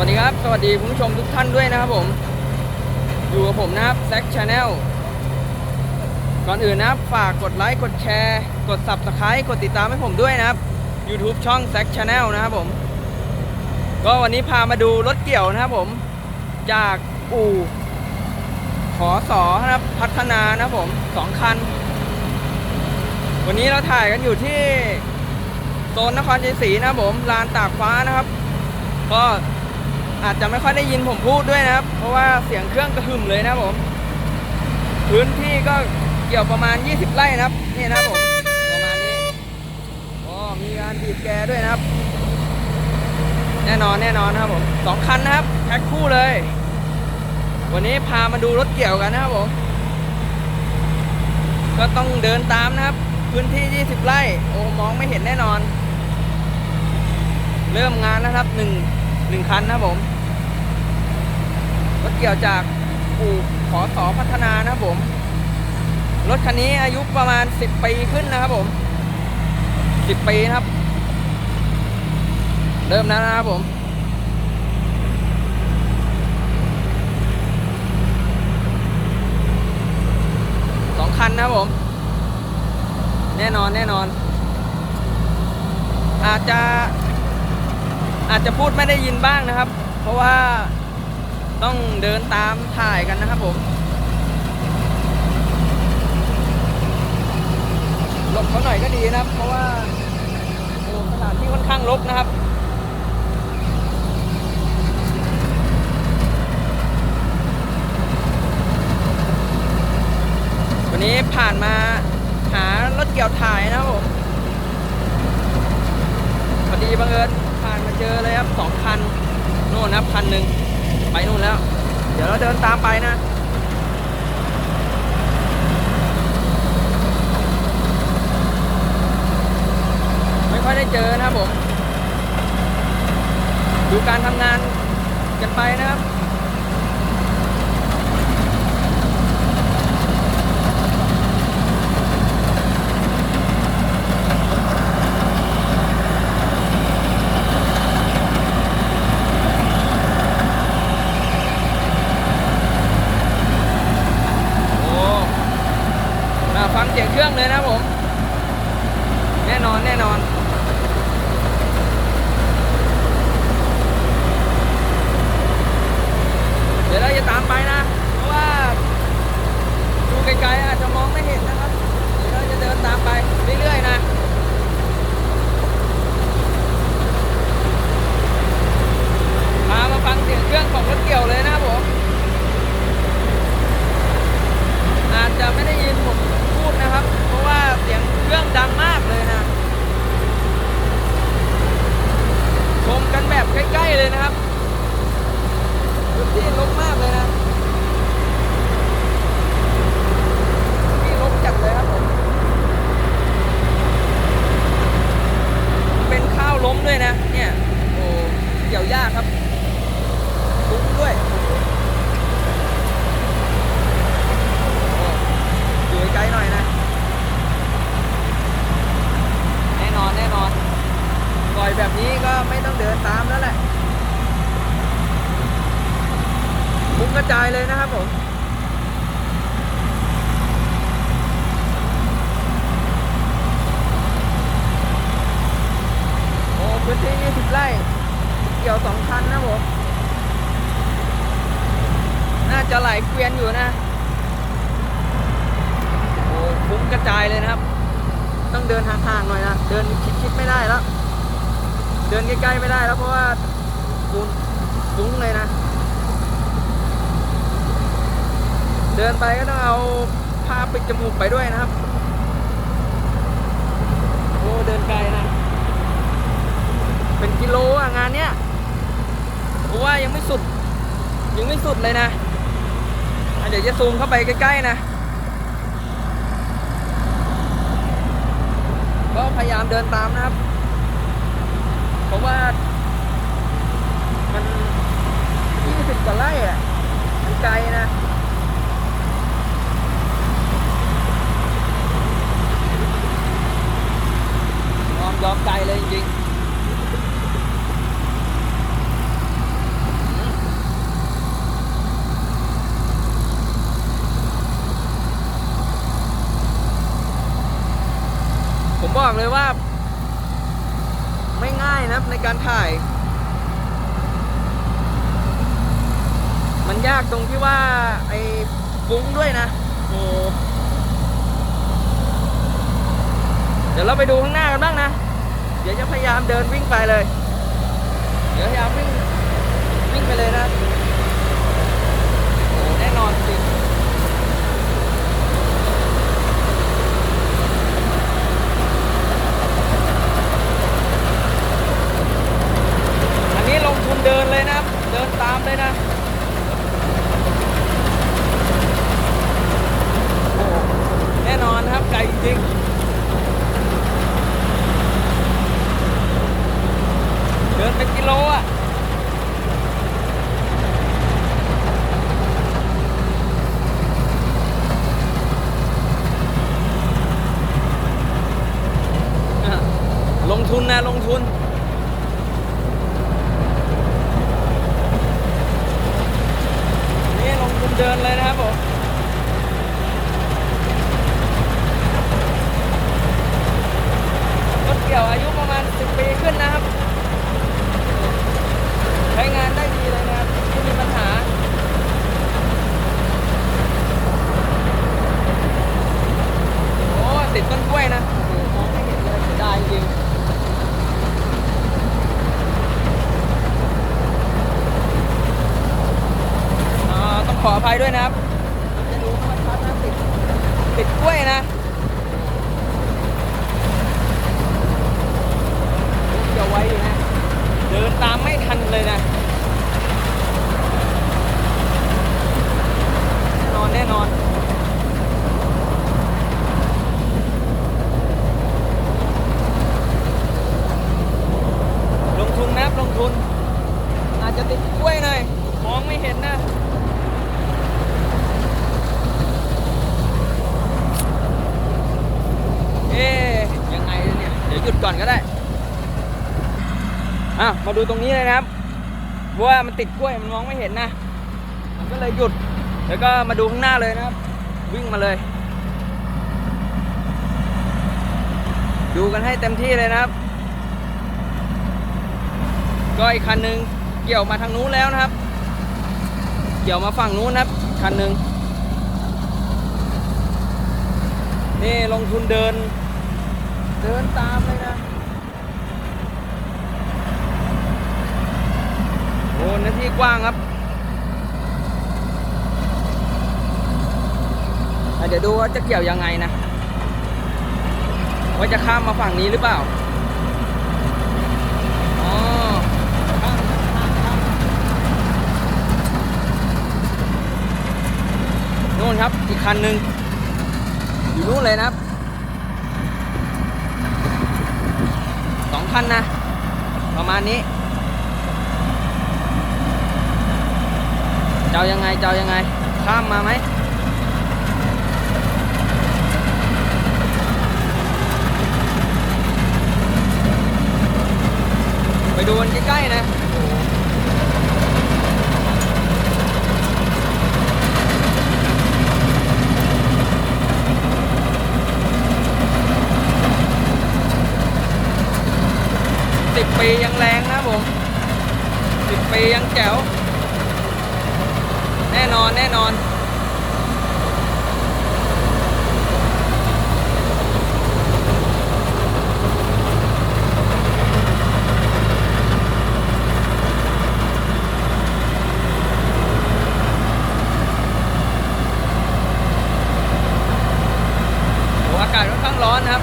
วัสดีครับ สวัสดีคุณผู้ชมทุกท่านด้วยนะครับผม อยู่กับผมนะครับแซ c ชาแนลก่อนอื่นนะครับฝากกดไลค์กดแชร์ กด Subscribe กดติดตามให้ผมด้วยนะครับ YouTube ช่องแซ c ชาแนลนะครับผม ก็วันนี้พามาดูรถเกี่ยวนะครับผม จากอู่ขอสอนะครับพัฒนานะครับผมสองคัน วันนี้เราถ่ายกันอยู่ที่โซนนครชัยศรีนะครับผมลานตากฟ้านะครับ ก็ อาจจะไม่ค่อยได้ยินผมพูดด้วยนะครับ เพราะว่าเสียงเครื่องกระหึ่มเลยนะผม พื้นที่ก็เกี่ยวประมาณ 20 ไร่นะครับ นี่นะครับผม ประมาณนี้อ๋อมีการบีบแกด้วยนะครับ แน่นอนแน่นอนนะครับผมสองคันนะครับแพ็คคู่เลย วันนี้พามาดูรถเกี่ยวกันนะครับผม ก็ต้องเดินตามนะครับ พื้นที่ 20 ไร่ โอ้มองไม่เห็นแน่นอน เริ่มงานแล้วครับหนึ่งหนึ่งคันนะครับผม รถเกี่ยวจากอู่ขอสอพัฒนานะครับผม รถคันนี้อายุประมาณ 10 ปีขึ้นนะครับผม 10 ปีนะครับ เริ่มแล้วนะครับผมสองคันนะครับผม แน่นอนแน่นอน อาจจะอาจจะพูดไม่ได้ยินบ้างนะครับ เพราะว่า ต้องเดินตามถ่ายกันนะครับผมหลบเขาหน่อยก็ดีนะครับ เพราะว่าโอ้สถานที่ค่อนข้างรกนะครับวันนี้ผ่านมาหารถเกี่ยวถ่ายนะครับผมพอดีบังเอิญผ่านมาเจอเลยครับสองคันโน่นนะครับคันหนึ่ง ไปนู่นแล้ว เดี๋ยวเราเดินตามไปนะไม่ค่อยได้เจอนะครับผม ดูการทำงานกันไปนะครับ โอ้อ่าฟังเสียงเครื่องเลยนะครับผม แน่นอนแน่นอน เดี๋ยวเราจะตามไปนะ เพราะว่า ดูไกลๆอาจจะมองไม่เห็นนะครับ เดี๋ยวเราจะเดินตามไปเรื่อยๆนะ พามาฟังเสียงเครื่องของรถเกี่ยวเลยนะครับผม อาจจะไม่ได้ยินผมพูดนะครับ เพราะว่าเสียงเครื่องดังมากเลยนะชมกันแบบใกล้ๆเลยนะครับพื้น ที่ลกมากเลยนะที่รกจัดเลยครับผมเป็นข้าวล้มด้วยนะ เนี่ย โอ้เกี่ยวยากครับลุ้มด้วย อยู่ไกลๆหน่อยนะ แน่นอนแน่นอนปล่อยแบบนี้ก็ไม่ต้องเดินตามแล้วแหละมุ้งกระจายเลยนะครับผม โอ้พื้นที่ 20 ไร่ เกี่ยวสองคันนะผม น่า จะไหลเกวียนอยู่นะโอ้ฟุ้งกระจายเลยนะครับ ต้องเดินห่างๆหน่อยนะ เดินชิดๆไม่ได้แล้ว เดินใกล้ๆไม่ได้แล้วเพราะว่าฟุ้งฟุ้งเลยนะ เดินไปก็ต้องเอาผ้าปิดจมูกไปด้วยนะครับ โอ้เดินไกลนะ เป็นกิโลอะงานเนี้ยเพราะว่ายังไม่สุดยังไม่สุดเลยนะ เดี๋ยวจะซูมเข้าไปใกล้ๆนะ ก็พยายามเดินตามนะครับ เพราะว่ามัน20กว่าไร่อะมันไกลนะยอมยอมใจเลยจริงๆ เลยว่า ไม่ง่ายนะในการถ่าย มันยากตรงที่ว่า ไอ้ฟุ้งด้วยนะโอ้เดี๋ยวเราไปดูข้างหน้ากันบ้างนะ เดี๋ยวจะพยายามเดินวิ่งไปเลย เดี๋ยวพยายามวิ่งวิ่งไปเลยนะ โอ้แน่นอนจริง อันนี้ลงทุนเดินเลยนะครับ เดินตามเลยนะ โอ้แน่นอนนะครับ ไกลจริง เดินเป็นกิโลอะ อะลงทุนนะ ลงทุน นี่ลงทุนเดินเลยนะครับผม รถเกี่ยวอายุประมาณ 10 ปีขึ้นนะครับ ใช้งานได้ดีเลยนะครับไม่มีปัญหา โอ้ติดต้ นกล้วยนะโอ้โหมองไม่เห็นเลยเสียดายจริงอ่าต้องขออภัยด้วยนะครับจะดูไม่ค่อยชัดนะติดติดกล้วยนะเดี๋ยวไว้อยู่นะ เดินตามไม่ทันเลยนะ แน่นอนแน่นอน ลงทุนนะครับลงทุน อาจจะติดกล้วยหน่ อยมองไม่เห็นนะเอ๊ยยังไงเนี่ย เดี๋ยวหยุดก่อนก็ได้อะมาดูตรงนี้เลยนะครับเพราะว่ามันติดกล้วยมันมองไม่เห็นนะ มันก็เลยหยุด แล้วก็มาดูข้างหน้าเลยนะครับ วิ่งมาเลย ดูกันให้เต็มที่เลยนะครับ ก็อีกคันหนึ่งเกี่ยวมาทางนู้นแล้วนะครับ กี่ยวมาฝั่งนู้นนะครับคันหนึ่งนี่ลงทุนเดิน เดินตามเลยนะโอ้เนื้อที่กว้างครับเดี๋ยวดูว่าจะเกี่ยวยังไงนะ ว่าจะข้ามมาฝั่งนี้หรือเปล่า อ๋อข้ามข้ามข้ามนู่น ครับ อีกคันหนึ่งอยู่นู่นเลยนะครับสองคันนะ ประมาณนี้เจ้ายังไงเจ้ายังไง ข้ามมาไหมไปดูกันใกล้ๆนะ ปียังแรงนะผมสิบปียังแจ๋ว แน่นอนแน่นอนโอ้อากาศค่อนข้างร้อนนะครับ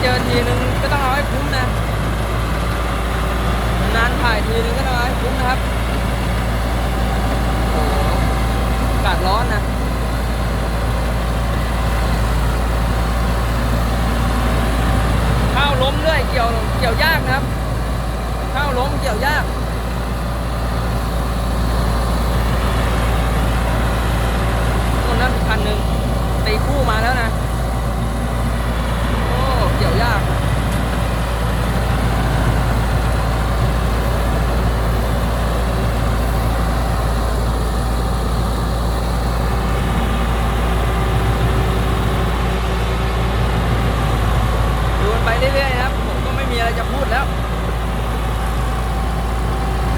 เจอทีนึงก็ต้องเอาให้คุ้มนะ นานถ่ายทีนึงก็ต้องเอาให้คุ้มนะครับอากาศร้อนนะข้าวล้มด้วยเกี่ยวเกี่ยวยากนะครับข้าวล้มเกี่ยวยากคนนั้นอีกคันหนึ่งตีคู่มาแล้วนะ โอ้เกี่ยวยาก ไปเรื่อยๆนะครับ ผมก็ไม่มีอะไรจะพูดแล้ว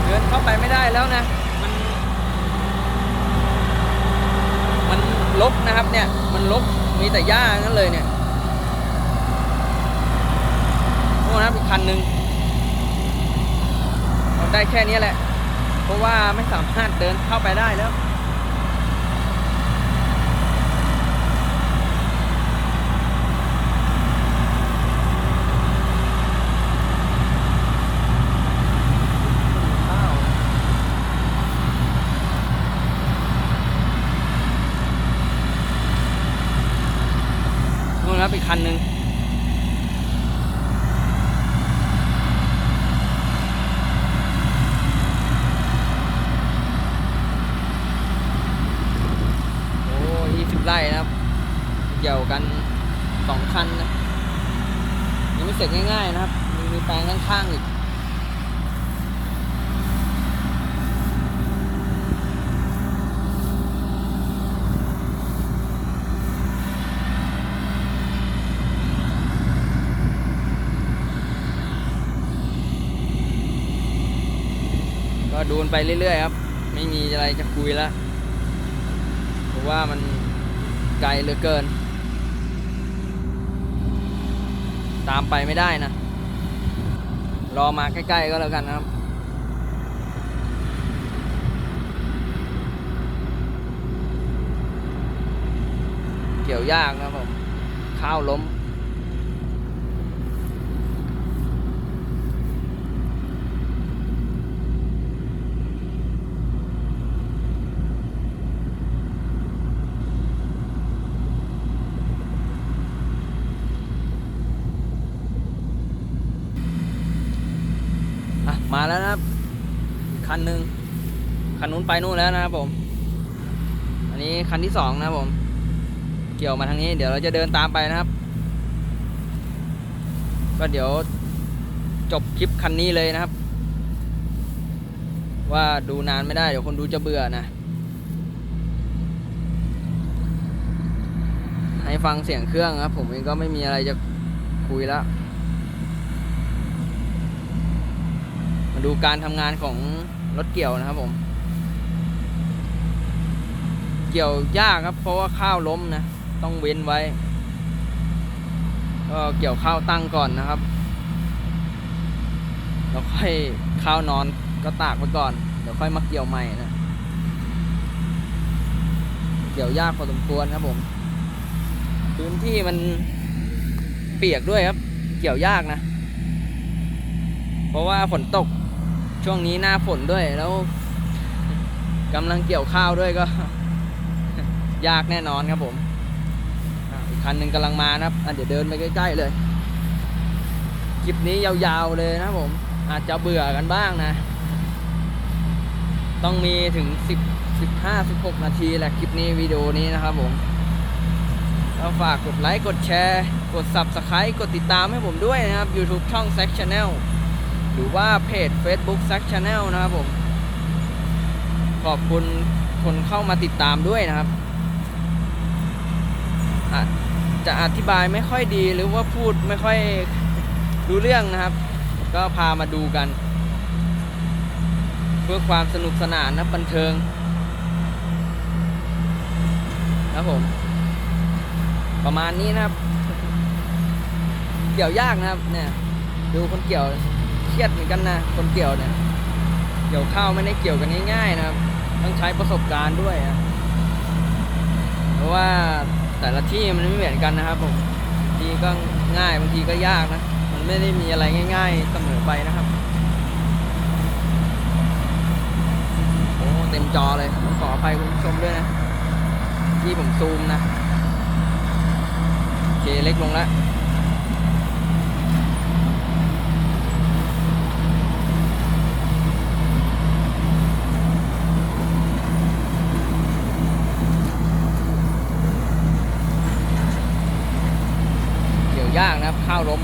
เดินเข้าไปไม่ได้แล้วนะ มัน มันลกนะครับ เนี่ย มันลกมีแต่หญ้างั้นเลยเนี่ยโอ้นะครับอีกคันหนึ่งเรา ได้แค่นี้แหละ เพราะว่าไม่สามารถเดินเข้าไปได้แล้ว นู่นครับอีกคันหนึ่งโอ้ยี่สิบ ไร่นะครับ เกี่ยวกันสองคันนะยังไม่เสร็จง่ายๆนะครับมีแปลงข้างๆอีกก็ดูไปเรื่อยๆครับ ไม่มีอะไรจะคุยแล้วเพราะว่ามัน ไกลเหลือเกิน ตามไปไม่ได้นะ รอมาใกล้ๆก็แล้วกันนะครับเกี่ยวยากนะครับผมข้าวล้ม อะ มาแล้วนะครับ คันหนึ่งคันนู้นไปนู่นแล้วนะครับผม อันนี้คันที่สองนะครับผม เกี่ยวมาทางนี้เดี๋ยวเราจะเดินตามไปนะครับ ก็เดี๋ยวจบคลิปคันนี้เลยนะครับ ว่าดูนานไม่ได้เดี๋ยวคนดูจะเบื่อนะ ให้ฟังเสียงเครื่องครับ ผมเองก็ไม่มีอะไรจะคุยแล้ว มาดูการทำงานของรถเกี่ยวนะครับผม เกี่ยวยากครับ เพราะว่าข้าวล้มนะ ต้องเว้นไว้ ก็เกี่ยวข้าวตั้งก่อนนะครับแล้วค่อยข้าวนอนก็ตากไว้ก่อน เดี๋ยวค่อยมาเกี่ยวใหม่นะ เกี่ยวยากพอสมควรครับผม พื้นที่มันเปียกด้วยครับ เกี่ยวยากนะ เพราะว่าฝนตก ช่วงนี้หน้าฝนด้วยแล้วกำลังเกี่ยวข้าวด้วยก็ ยากแน่นอนครับผมอีกคันหนึ่งกำลังมานะครับเดี๋ยวเดินไปใกล้ๆเลยคลิปนี้ยาวๆเลยนะผม อาจจะเบื่อกันบ้างนะ ต้องมีถึง 10 15 16 นาทีแหละคลิปนี้วิดีโอนี้นะครับผมก็ฝากกดไลค์ กดแชร์ กด Subscribe กดติดตามให้ผมด้วยนะครับ YouTube ช่อง s ซ c Channel หรือว่าเพจ Facebook s ซ c Channel นะครับผม ขอบคุณคนเข้ามาติดตามด้วยนะครับอะจะอธิบายไม่ค่อยดีหรือว่าพูดไม่ค่อยรู้เรื่องนะครับ ก็พามาดูกัน เพื่อความสนุกสนานนะบันเทิงครับผม ประมาณนี้นะครับ เกี่ยวยากนะครับ เนี่ย ดูคนเกี่ยว ยดเหมือนกันนะ คนเกี่ยวเนี่ย เกี่ยวข้าวไม่ได้เกี่ยวกันง่ายๆนะครับ ต้องใช้ประสบการณ์ด้วยนะเพราะว่าแต่ละที่มันไม่เหมือนกันนะครับผมบางทีก็ง่ายบางทีก็ยากนะ มันไม่ได้มีอะไรง่ายๆเสมอไปนะครับ โอ้เต็มจอเลยขออภัยคุณผู้ชมด้วยนะ ที่ผมซูมนะ โอเคเล็กลงแล้ว เกี่ยวยากนะครับ ข้าว ล้ม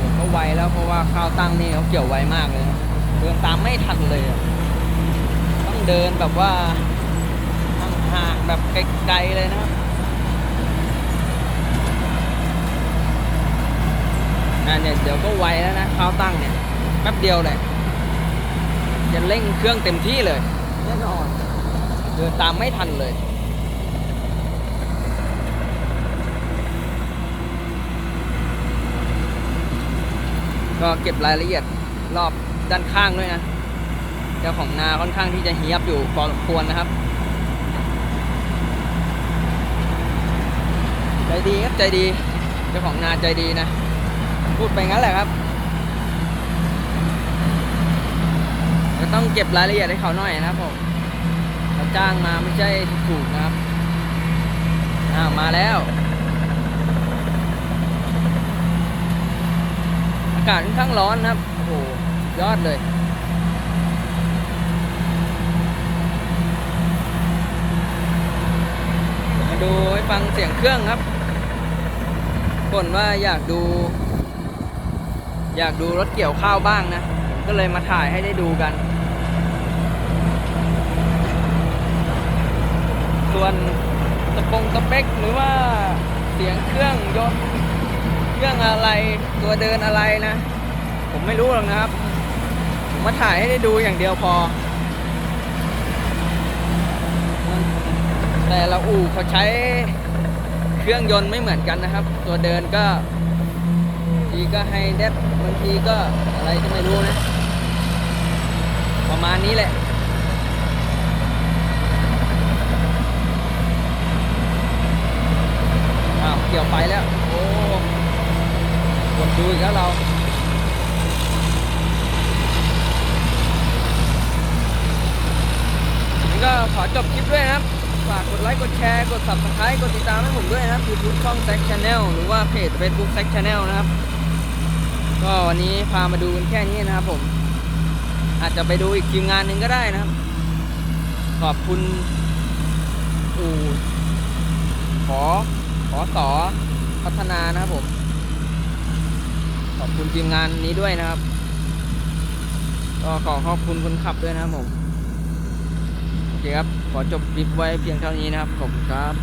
ผมก็ไวแล้วเพราะว่าข้าวตั้งนี่เขาเกี่ยวไวมากเลยนะเดินตามไม่ทันเลยอะต้องเดินแบบว่าห่างแบบไกลๆเลยนะครับนั่นเนี่ยเดี๋ยวก็ไวแล้วนะข้าวตั้งเนี่ยแป๊บเดียวเลยจะเร่งเครื่องเต็มที่เลย แน่นอน เดินตามไม่ทันเลย ก็เก็บรายละเอียดรอบด้านข้างด้วยนะ เจ้าของนาค่อนข้างที่จะเฮียบอยู่พอสมควรนะครับ ใจดีครับใจดี เจ้าของนาใจดีนะ พูดไปงั้นแหละครับก็ต้องเก็บรายละเอียดให้เขาหน่อยนะครับผมเขาจ้างมาไม่ใช่ถูกนะครับอ้าวมาแล้ว อากาศค่อนข้างร้อนนะครับ โอ้โห ยอดเลยมาดูให้ฟังเสียงเครื่องครับบ่นว่าอยากดู อยากดูรถเกี่ยวข้าวบ้างนะ ก็เลยมาถ่ายให้ได้ดูกัน ส่วนสปงสเปคหรือว่าเสียงเครื่องยนต์ รื่องอะไรตัวเดินอะไรนะ ผมไม่รู้หรอกนะครับ ผมมาถ่ายให้ได้ดูอย่างเดียวพอ แต่ละอู่เขาใช้เครื่องยนต์ไม่เหมือนกันนะครับ ตัวเดินก็บางทีก็ให้เดฟบางทีก็อะไรก็ไม่รู้นะ ประมาณนี้แหละอ้าวเกี่ยวไปแล้ว กดดูอีกแล้วเราก็ขอจบคลิปด้วยนะครับ ฝากกดไลค์ กดแชร์ กด subscribe กดติดตามให้ผมด้วยนะครับ YouTube ช่อง Zack Channel หรือว่าเพจ Facebook Zack Channel นะครับ ก็วันนี้พามาดูกันแค่นี้นะครับผม อาจจะไปดูอีกทีมงานหนึ่งก็ได้นะครับ ขอบคุณอู่ขอขอสอพัฒนานะครับผม อบคุณทีมงานนี้ด้วยนะครับ ก็ขอขอบคุณคนขับด้วยนะครับผม โอเคครับ ขอจบคลิปไว้เพียงเท่านี้นะครับ ขอบคุณครับ